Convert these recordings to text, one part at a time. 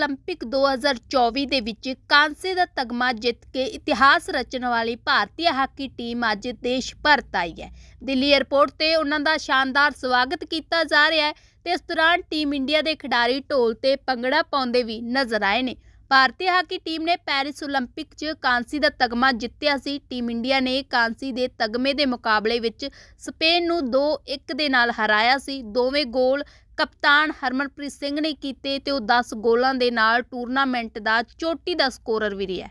Olympic 2024 ਦੇ ਵਿੱਚ ਕਾਂਸੇ ਦਾ ਤਗਮਾ ਜਿੱਤ ਕੇ ਇਤਿਹਾਸ ਰਚਣ ਵਾਲੀ ਭਾਰਤੀ ਹਾਕੀ ਟੀਮ ਅੱਜ ਦੇਸ਼ ਭਰਤ ਆਈ ਹੈ। ਦਿੱਲੀ 에ਅਰਪੋਰਟ ਤੇ ਉਹਨਾਂ ਦਾ ਸ਼ਾਨਦਾਰ ਸਵਾਗਤ ਕੀਤਾ ਜਾ ਰਿਹਾ ਹੈ ਤੇ ਇਸ ਦੌਰਾਨ ਟੀਮ ਇੰਡੀਆ ਦੇ ਖਿਡਾਰੀ ਢੋਲ ਤੇ ਪੰਗੜਾ ਪਾਉਂਦੇ ਵੀ ਨਜ਼ਰ ਆਏ ਨੇ। ਭਾਰਤੀ ਹਾਕੀ ਟੀਮ ਨੇ ਪੈਰਿਸ 올림픽 'ਚ ਕਾਂਸੀ ਦਾ ਤਗਮਾ ਜਿੱਤਿਆ ਸੀ। ਟੀਮ ਇੰਡੀਆ ਨੇ ਕਾਂਸੀ ਦੇ ਤਗਮੇ ਦੇ ਮੁਕਾਬਲੇ ਵਿੱਚ ਸਪੇਨ ਨੂੰ 2-1 ਦੇ ਨਾਲ ਹਰਾਇਆ ਸੀ। ਦੋਵੇਂ ਗੋਲ ਕਪਤਾਨ ਹਰਮਨਪ੍ਰੀਤ ਸਿੰਘ ਨੇ ਕੀਤੇ ਤੇ ਉਹ 10 ਗੋਲਾਂ ਦੇ ਨਾਲ ਟੂਰਨਾਮੈਂਟ ਦਾ ਚੋਟੀ ਦਾ ਸਕੋਰਰ ਵੀ ਰਿਹਾ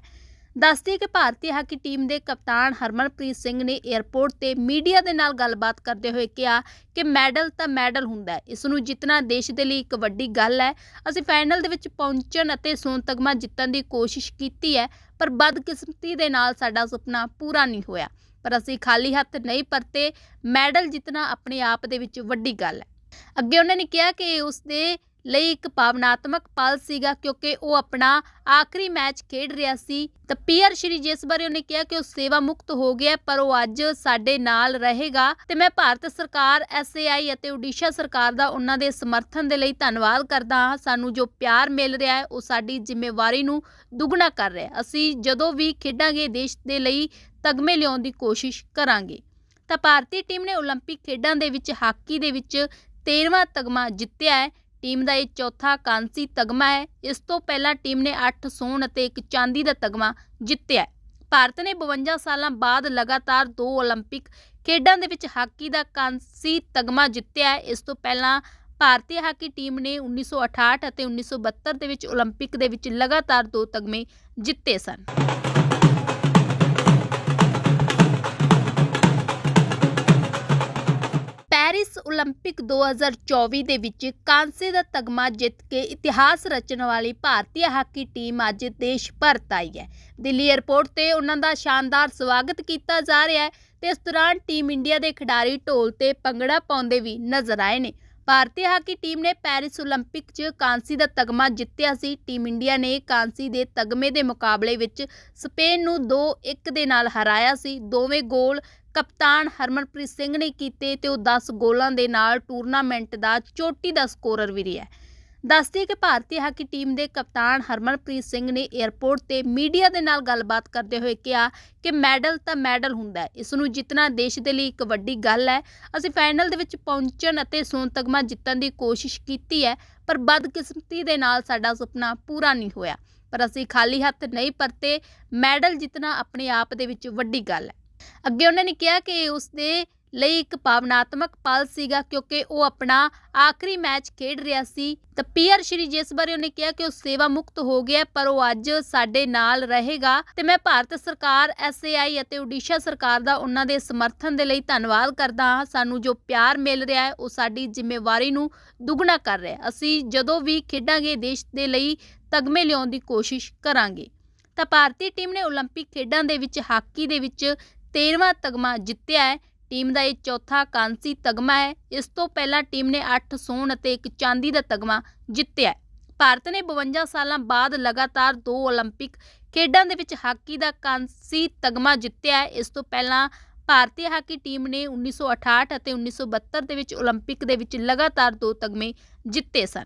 ਦੱਸਦੀ ਕਿ ਭਾਰਤੀ ਹਾਕੀ ਟੀਮ ਦੇ ਕਪਤਾਨ ਹਰਮਨਪ੍ਰੀਤ ਸਿੰਘ ਨੇ 에ਅਰਪੋਰਟ ਤੇ ਮੀਡੀਆ ਦੇ ਨਾਲ ਗੱਲਬਾਤ ਕਰਦੇ ਹੋਏ ਕਿਹਾ ਕਿ ਮੈਡਲ ਤਾਂ ਮੈਡਲ ਹੁੰਦਾ ਹੈ। ਇਸ ਨੂੰ ਜਿੱਤਣਾ ਦੇਸ਼ ਦੇ ਲਈ ਇੱਕ ਵੱਡੀ ਗੱਲ ਹੈ। ਅਸੀਂ ਫਾਈਨਲ ਦੇ ਵਿੱਚ ਪਹੁੰਚਣ ਅਤੇ ਸੋਨ ਤਗਮਾ ਜਿੱਤਣ ਦੀ ਕੋਸ਼ਿਸ਼ ਕੀਤੀ ਹੈ, ਪਰ ਬਦਕਿਸਮਤੀ ਦੇ ਨਾਲ ਸਾਡਾ ਸੁਪਨਾ ਪੂਰਾ ਨਹੀਂ ਹੋਇਆ। ਪਰ ਅਸੀਂ ਖਾਲੀ ਹੱਥ ਨਹੀਂ ਪਰਤੇ, ਮੈਡਲ ਜਿੱਤਣਾ ਆਪਣੇ ਆਪ ਦੇ ਵਿੱਚ ਵੱਡੀ ਗੱਲ ਹੈ। ਅੱਗੇ ਉਹਨਾਂ ਨੇ ਕਿਹਾ ਕਿ ਇਹ ਉਸ ਦੇ ਲਈ ਇੱਕ ਭਾਵਨਾਤਮਕ ਪਲ ਸੀਗਾ ਕਿਉਂਕਿ ਉਹ ਆਪਣਾ ਆਖਰੀ ਮੈਚ ਖੇਡ ਰਿਹਾ ਸੀ ਤਾਂ ਪੀਆਰ ਸ਼੍ਰੀ ਜਿਸ ਬਾਰੇ ਉਹਨੇ ਕਿਹਾ ਕਿ ਉਹ ਸੇਵਾ ਮੁਕਤ ਹੋ ਗਿਆ ਹੈ, ਪਰ ਉਹ ਅੱਜ ਸਾਡੇ ਨਾਲ ਰਹੇਗਾ ਤੇ ਮੈਂ ਭਾਰਤ ਸਰਕਾਰ ਐਸਏਆਈ ਅਤੇ ਓਡੀਸ਼ਾ ਸਰਕਾਰ ਦਾ ਉਹਨਾਂ ਦੇ ਸਮਰਥਨ ਦੇ ਲਈ ਧੰਨਵਾਦ ਕਰਦਾ ਹਾਂ ਸਾਨੂੰ ਜੋ ਪਿਆਰ ਮਿਲ ਰਿਹਾ ਹੈ ਉਹ ਸਾਡੀ ਜ਼ਿੰਮੇਵਾਰੀ ਨੂੰ ਦੁੱਗਣਾ ਕਰ ਰਿਹਾ ਹੈ ਅਸੀਂ ਜਦੋਂ ਵੀ ਖੇਡਾਂਗੇ ਦੇਸ਼ ਦੇ ਲਈ ਤਗਮੇ ਲਿਆਉਣ ਦੀ ਕੋਸ਼ਿਸ਼ ਕਰਾਂਗੇ ਤਾਂ ਭਾਰਤੀ ਟੀਮ ਨੇ 올림픽 ਖੇਡਾਂ ਦੇ ਵਿੱਚ ਹਾਕੀ ਦੇ ਵਿੱਚ 13ਵਾਂ ਤਗਮਾ ਜਿੱਤਿਆ ਹੈ ਟੀਮ ਦਾ ਇਹ ਚੌਥਾ ਕਾਂਸੀ ਤਗਮਾ ਹੈ ਇਸ ਤੋਂ ਪਹਿਲਾਂ ਟੀਮ ਨੇ 8 ਸੋਨ ਅਤੇ ਇੱਕ ਚਾਂਦੀ ਦਾ ਤਗਮਾ ਜਿੱਤਿਆ ਹੈ ਭਾਰਤ ਨੇ 52 ਸਾਲਾਂ ਬਾਅਦ ਲਗਾਤਾਰ ਦੋ 올림픽 ਖੇਡਾਂ ਦੇ ਵਿੱਚ ਹਾਕੀ ਦਾ ਕਾਂਸੀ ਤਗਮਾ ਜਿੱਤਿਆ ਹੈ ਇਸ ਤੋਂ ਪਹਿਲਾਂ ਭਾਰਤੀ ਹਾਕੀ ਟੀਮ ਨੇ 1968 ਅਤੇ 1972 ਦੇ ਵਿੱਚ 올림픽 ਦੇ ਵਿੱਚ ਲਗਾਤਾਰ ਦੋ ਤਗਮੇ ਜਿੱਤੇ ਸਨ ਪੈਰਿਸ 올림픽 2024 ਦੇ ਵਿੱਚ ਕਾਂਸੇ ਦਾ ਤਗਮਾ ਜਿੱਤ ਕੇ ਇਤਿਹਾਸ ਰਚਣ ਵਾਲੀ ਭਾਰਤੀ ਹਾਕੀ ਟੀਮ ਅੱਜ ਦੇਸ਼ ਭਰ ਆਈ ਹੈ। ਦਿੱਲੀ 에ਅਰਪੋਰਟ ਤੇ ਉਹਨਾਂ ਦਾ ਸ਼ਾਨਦਾਰ ਸਵਾਗਤ ਕੀਤਾ ਜਾ ਰਿਹਾ ਹੈ ਤੇ ਇਸ ਦੌਰਾਨ ਟੀਮ ਇੰਡੀਆ ਦੇ ਖਿਡਾਰੀ ਢੋਲ ਤੇ ਪੰਗੜਾ ਪਾਉਂਦੇ ਵੀ ਨਜ਼ਰ ਆਏ ਨੇ। ਭਾਰਤੀ ਹਾਕੀ ਟੀਮ ਨੇ ਪੈਰਿਸ 올림픽 'ਚ ਕਾਂਸੀ ਦਾ ਤਗਮਾ ਜਿੱਤਿਆ ਸੀ। ਟੀਮ ਇੰਡੀਆ ਨੇ ਕਾਂਸੀ ਦੇ ਤਗਮੇ ਦੇ ਮੁਕਾਬਲੇ ਵਿੱਚ ਸਪੇਨ ਨੂੰ 2-1 ਦੇ ਨਾਲ ਹਰਾਇਆ ਸੀ। ਦੋਵੇਂ ਗੋਲ ਕਪਤਾਨ ਹਰਮਨਪ੍ਰੀਤ ਸਿੰਘ ਨੇ ਕੀਤੇ ਤੇ ਉਹ 10 ਗੋਲਾਂ ਦੇ ਨਾਲ ਟੂਰਨਾਮੈਂਟ ਦਾ ਚੋਟੀ ਦਾ ਸਕੋਰਰ ਵੀ ਰਿਹਾ ਦੱਸਦੀ ਕਿ ਭਾਰਤੀ ਹਾਕੀ ਟੀਮ ਦੇ ਕਪਤਾਨ ਹਰਮਨਪ੍ਰੀਤ ਸਿੰਘ ਨੇ 에ਅਰਪੋਰਟ ਤੇ ਮੀਡੀਆ ਦੇ ਨਾਲ ਗੱਲਬਾਤ ਕਰਦੇ ਹੋਏ ਕਿਹਾ ਕਿ ਮੈਡਲ ਤਾਂ ਮੈਡਲ ਹੁੰਦਾ ਹੈ। ਇਸ ਨੂੰ ਜਿੱਤਣਾ ਦੇਸ਼ ਦੇ ਲਈ ਇੱਕ ਵੱਡੀ ਗੱਲ ਹੈ। ਅਸੀਂ ਫਾਈਨਲ ਦੇ ਵਿੱਚ ਪਹੁੰਚਣ ਅਤੇ ਸੋਨ ਤਗਮਾ ਜਿੱਤਣ ਦੀ ਕੋਸ਼ਿਸ਼ ਕੀਤੀ ਹੈ, ਪਰ ਬਦਕਿਸਮਤੀ ਦੇ ਨਾਲ ਸਾਡਾ ਸੁਪਨਾ ਪੂਰਾ ਨਹੀਂ ਹੋਇਆ। ਪਰ ਅਸੀਂ ਖਾਲੀ ਹੱਥ ਨਹੀਂ ਪਰਤੇ, ਮੈਡਲ ਜਿੱਤਣਾ ਆਪਣੇ ਆਪ ਦੇ ਵਿੱਚ ਵੱਡੀ ਗੱਲ ਹੈ। ਅੱਗੇ ਉਹਨਾਂ ਨੇ ਕਿਹਾ ਕਿ ਇਹ ਉਸ ਦੇ ਲਈ ਇੱਕ ਭਾਵਨਾਤਮਕ ਪਲ ਸੀਗਾ ਕਿਉਂਕਿ ਉਹ ਆਪਣਾ ਆਖਰੀ ਮੈਚ ਖੇਡ ਰਿਹਾ ਸੀ ਤਾਂ ਪੀਆਰ ਸ਼੍ਰੀ ਜਿਸ ਬਾਰੇ ਉਹਨੇ ਕਿਹਾ ਕਿ ਉਹ ਸੇਵਾ ਮੁਕਤ ਹੋ ਗਿਆ ਹੈ, ਪਰ ਉਹ ਅੱਜ ਸਾਡੇ ਨਾਲ ਰਹੇਗਾ ਤੇ ਮੈਂ ਭਾਰਤ ਸਰਕਾਰ ਐਸਏਆਈ ਅਤੇ ਓਡੀਸ਼ਾ ਸਰਕਾਰ ਦਾ ਉਹਨਾਂ ਦੇ ਸਮਰਥਨ ਦੇ ਲਈ ਧੰਨਵਾਦ ਕਰਦਾ ਹਾਂ ਸਾਨੂੰ ਜੋ ਪਿਆਰ ਮਿਲ ਰਿਹਾ ਹੈ ਉਹ ਸਾਡੀ ਜ਼ਿੰਮੇਵਾਰੀ ਨੂੰ ਦੁੱਗਣਾ ਕਰ ਰਿਹਾ ਹੈ ਅਸੀਂ ਜਦੋਂ ਵੀ ਖੇਡਾਂਗੇ ਦੇਸ਼ ਦੇ ਲਈ ਤਗਮੇ ਲਿਆਉਣ ਦੀ ਕੋਸ਼ਿਸ਼ ਕਰਾਂਗੇ ਤਾਂ ਭਾਰਤੀ ਟੀਮ ਨੇ 올림픽 ਖੇਡਾਂ ਦੇ ਵਿੱਚ ਹਾਕੀ ਦੇ ਵਿੱਚ 13ਵਾਂ ਤਗਮਾ ਜਿੱਤਿਆ ਹੈ ਟੀਮ ਦਾ ਇਹ ਚੌਥਾ ਕਾਂਸੀ ਤਗਮਾ ਹੈ ਇਸ ਤੋਂ ਪਹਿਲਾਂ ਟੀਮ ਨੇ 8 ਸੋਨ ਅਤੇ ਇੱਕ ਚਾਂਦੀ ਦਾ ਤਗਮਾ ਜਿੱਤਿਆ ਹੈ ਭਾਰਤ ਨੇ 52 ਸਾਲਾਂ ਬਾਅਦ ਲਗਾਤਾਰ ਦੋ 올림픽 ਖੇਡਾਂ ਦੇ ਵਿੱਚ ਹਾਕੀ ਦਾ ਕਾਂਸੀ ਤਗਮਾ ਜਿੱਤਿਆ ਹੈ ਇਸ ਤੋਂ ਪਹਿਲਾਂ ਭਾਰਤੀ ਹਾਕੀ ਟੀਮ ਨੇ 1968 ਅਤੇ 1972 ਦੇ ਵਿੱਚ 올림픽 ਦੇ ਵਿੱਚ ਲਗਾਤਾਰ ਦੋ ਤਗਮੇ ਜਿੱਤੇ ਸਨ